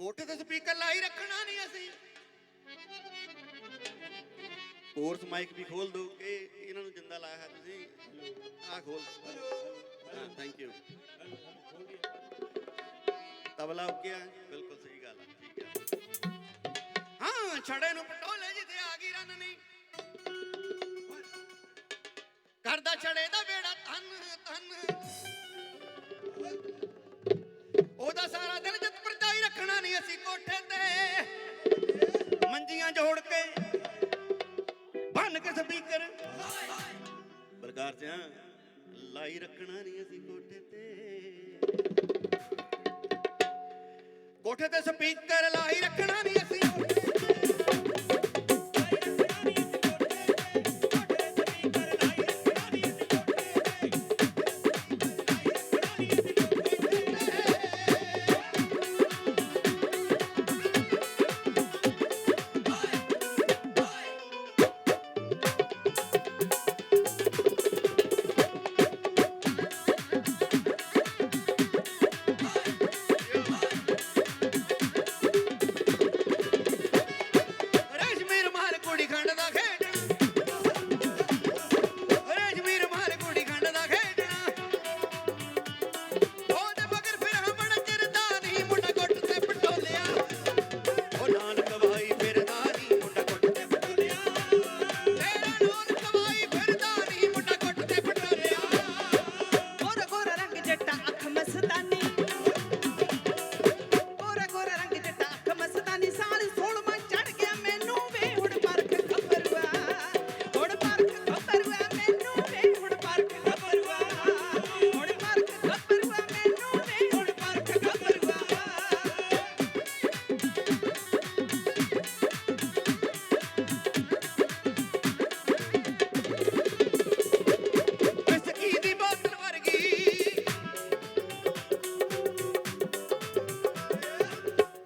ਕੋਠੇ ਤੇ ਸਪੀਕਰ ਲਾਈ ਰੱਖਣਾ ਨਹੀਂ ਅਸੀਂ। ਕੋਰਸ ਮਾਈਕ ਵੀ ਖੋਲ ਦੋ ਕਿ ਇਹਨਾਂ ਨੂੰ ਜਿੰਦਾ ਲਾਇਆ ਹੈ ਤੁਸੀਂ। ਆਹ ਖੋਲ ਹਾਂ ਥੈਂਕ ਯੂ ਤਬਲਾ ਉੱਗਿਆ ਬਿਲਕੁਲ ਸਹੀ ਗੱਲ ਹੈ ਠੀਕ ਹੈ ਹਾਂ, ਛੜੇ ਨੂੰ ਪਟੋਲੇ ਜਿੱਤੇ ਆ ਗਈ ਰੰਨ ਨਹੀਂ ਕਰਦਾ ਛੜੇ ਦਾ ਵੇੜਾ ਤਨ ਤਨ ਰੱਖਣਾ ਕੋਠੇ ਤੇ। ਮੰਜੀਆਂ ਜੋੜ ਕੇ। ਬੰਨ ਕੇ ਸਪੀਕਰ। ਬਲਕਾਰ ਸਿਆ, ਲਾਈ ਰੱਖਣਾ ਨਹੀਂ ਅਸੀਂ ਕੋਠੇ ਤੇ। ਕੋਠੇ ਤੇ ਸਪੀਕਰ ਲਾਈ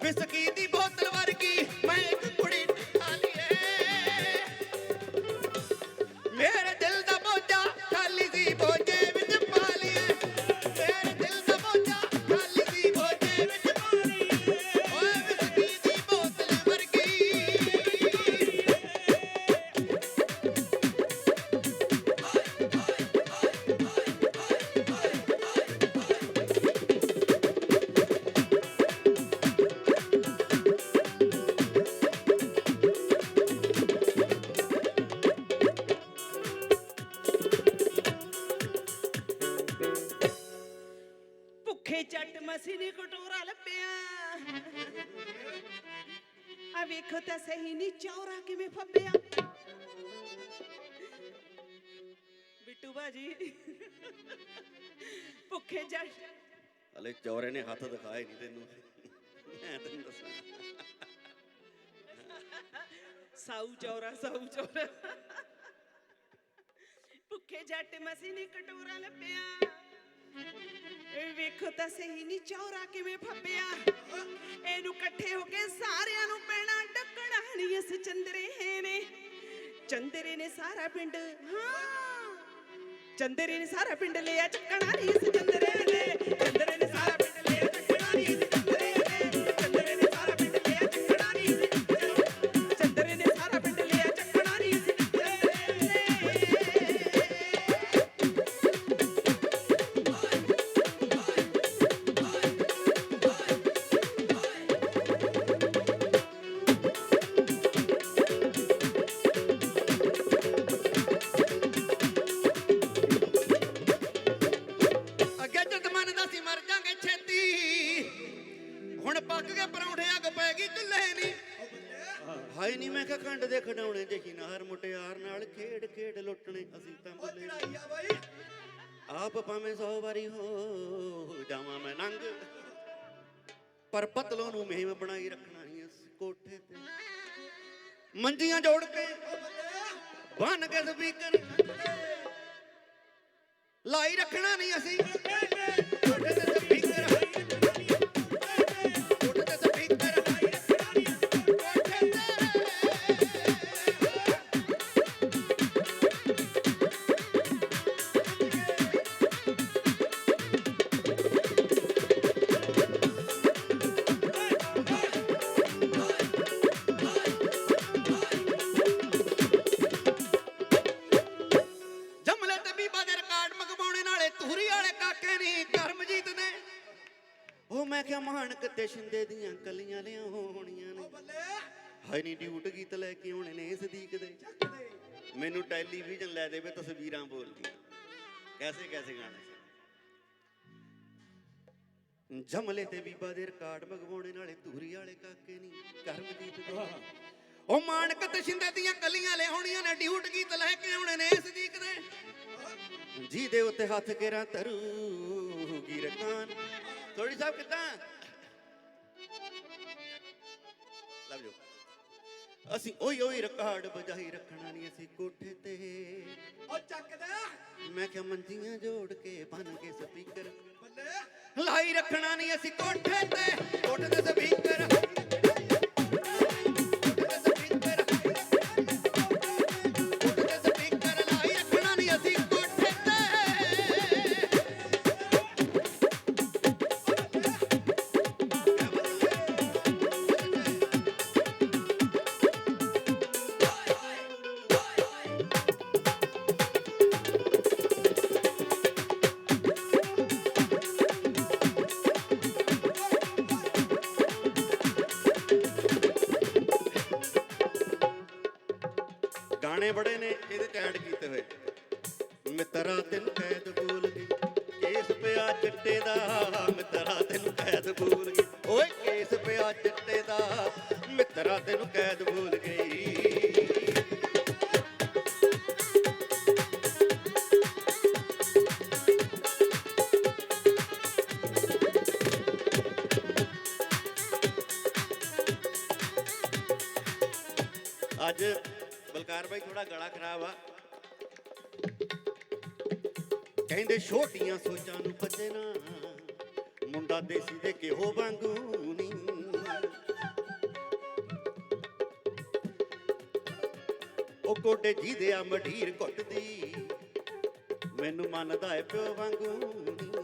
Mr. Keith. ਮਸੀ ਨੇ ਕਟੋਰਾ ਲੱਭਿਆ। ਆ ਵੇਖੋ ਤਾਂ ਸਹੀ ਨੀ ਚੌਰਾ ਕਿਵੇਂ ਫੱਬਿਆ। ਬਿੱਟੂ ਬਾਜੀ ਭੁੱਖੇ ਜੱਟ ਹਲੇ ਚੌਰੇ ਨੇ ਹੱਥ ਦਿਖਾਏ ਨਹੀਂ ਤੈਨੂੰ। ਮੈਂ ਤੈਨੂੰ ਦੱਸਾਂ। ਸਾਊ ਚੌਰਾ ਸਾਊ ਚੌਰਾ। ਭੁੱਖੇ ਜੱਟ ਮਸੀ ਨੇ ਕਟੋਰਾ ਲੱਭਿਆ। ਇਹ ਤਾਂ ਸਹੀ, ਨੀ ਚੌਰਾ ਕਿਵੇਂ ਫੱਪਿਆ ਇਹਨੂੰ ਇਕੱਠੇ ਹੋ ਕੇ ਸਾਰਿਆਂ ਨੂੰ ਪੈਣਾ ਡੱਕਣਾ ਨਹੀਂ ਇਸ ਚੰਦਰੇ ਨੇ। ਚੰਦਰੇ ਨੇ ਸਾਰਾ ਪਿੰਡ, ਹਾਂ, ਚੰਦਰੇ ਨੇ ਸਾਰਾ ਪਿੰਡ ਲਿਆ ਚੱਕਣਾ ਨਹੀਂ ਇਸ ਚੰਦਰੇ ਨੇ। ਖੰਡ ਦੇ ਖਡਾਉਣੇ ਜਿਹੀ ਨਾਰ ਮੁਟਿਆਰ ਨਾਲ ਖੇਡ ਖੇਡ ਲੁੱਟਣੇ ਅਸੀਂ ਤਾਂ ਬੁੱਲੇ ਆਪ ਭਾਵੇਂ ਸੌ ਵਾਰੀ ਹੋ ਜਾਵਾਂ ਮੈਂ ਨੰਗ ਪਰ ਪਤਲੋਂ ਨੂੰ ਮੇਮ ਬਣਾਈ ਰੱਖਣਾ ਹੀ ਇਸ ਕੋਠੇ ਤੇ। ਮੰਜੀਆਂ ਜੋੜ ਕੇ ਬੰਨ ਕੇ ਸਪੀਕਰ। ਲਾਈ ਰੱਖਣਾ ਨਹੀਂ ਅਸੀਂ। ਉਹ ਮੈਂ ਕਿਹਾ ਮਾਨਕ ਤੇ ਸ਼ਿੰਦੇ ਦੀਆਂ ਕਲੀਆਂ ਲਿਆਉਣੀਆਂ ਨੇ। ਹਾਏ, ਨੀ ਡਿਊਟ ਗੀਤ ਲੈ ਕੇ ਆਉਣੇ ਨੇ ਸਦੀਕ ਦੇ। ਮੈਨੂੰ ਟੈਲੀਵਿਜ਼ਨ ਲੈ ਦੇਵੇ, ਤਸਵੀਰਾਂ ਬੋਲਦੀਆਂ ਕੈਸੇ ਕੈਸੇ ਗਾਣੇ? ਜਮਲੇ ਤੇ ਬੀਬਾ ਦੇ ਰਿਕਾਰਡ ਮੰਗਵਾਉਣੇ, ਨਾਲੇ ਧੂਰੀ ਵਾਲੇ ਕਾਕੇ ਨਹੀਂ ਕਰਮਜੀਤ ਦੇ। ਉਹ ਮਾਨਕ ਤੇ ਸ਼ਿੰਦੇ ਦੀਆਂ ਕਲੀਆਂ ਲਿਆਉਣੀਆਂ ਨੇ, ਡਿਊਟ ਗੀਤ ਲੈ ਕੇ ਆਉਣੇ ਨੇ ਸਦੀਕ ਦੇ। ਜੀ ਦੇ ਉੱਤੇ ਹੱਥ ਕੇਰਾ ਤਰੂ ਗਿਰਕਾਨ ਥੋੜੀ ਸਾਹਿਬ ਕਿਦਾਂ? ਲਵ ਜੋ ਅਸੀਂ ਓਏ ਓਏ ਰਿਕਾਰਡ ਵਜਾਈ ਰੱਖਣਾ ਨਹੀਂ ਅਸੀਂ ਕੋਠੇ ਤੇ। ਉਹ ਚੱਕਦਾ ਮੈਂ ਕਿਹਾ ਮੰਜੀਆਂ ਜੋੜ ਕੇ ਬਨ ਕੇ ਸਪੀਕਰ। ਬੱਲੇ। ਲਾਈ ਰੱਖਣਾ ਨਹੀਂ ਅਸੀਂ ਕੋਠੇ ਤੇ। ਕੋਠੇ ਤੇ ਸਪੀਕਰ। ਬੜੇ ਨੇ, ਇਹਦੇ ਚ ਕੀਤੇ ਹੋਏ। ਮਿੱਤਰਾ ਤੈਨੂੰ ਕੈਦ ਬੋਲ ਗਈ ਕੇਸ ਪਿਆ ਚਿੱਟੇ ਦਾ, ਮਿੱਤਰਾ ਤੈਨੂੰ ਕੈਦ ਬੋਲ ਗਈ ਓਏ, ਕੇਸ ਪਿਆ ਚਿੱਟੇ ਦਾ, ਮਿੱਤਰਾ ਤੈਨੂੰ ਕੈਦ ਬੋਲ ਗਈ ਅੱਜ ਬਲਕਾਰ ਬਾਈ ਥੋੜਾ ਗਲਾ ਖਰਾਬ ਆ। ਕਹਿੰਦੇ ਛੋਟੀਆਂ ਸੋਚਾਂ ਨੂੰ ਭੱਜੇ ਮੁੰਡਾ ਦੇਸੀ ਦੇ ਕਿਹੋ ਵਾਂਗੂ ਨੀ। ਉਹ ਗੋਡੇ ਜੀ ਦੇ ਆ ਮਢੀਰ ਘੁੱਟਦੀ, ਮੈਨੂੰ ਮੰਨਦਾ ਏ ਪਿਓ ਵਾਂਗੂ ਨੀ।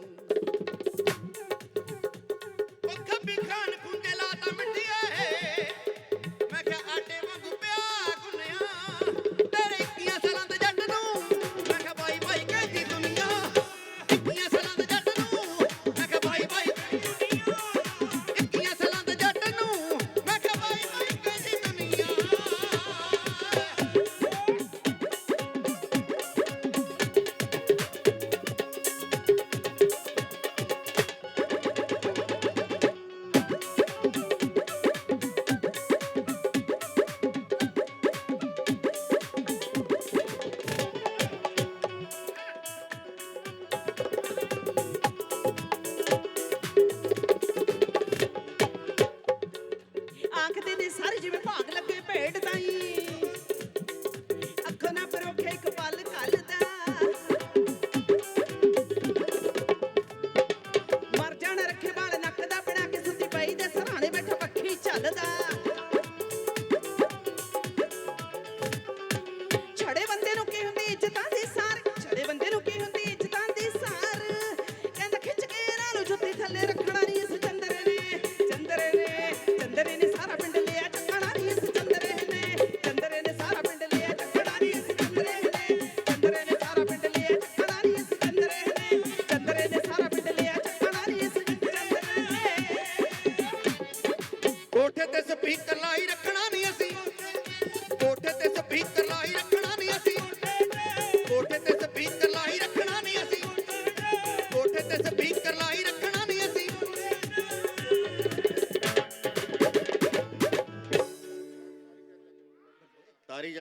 ਰੱਖਣਾ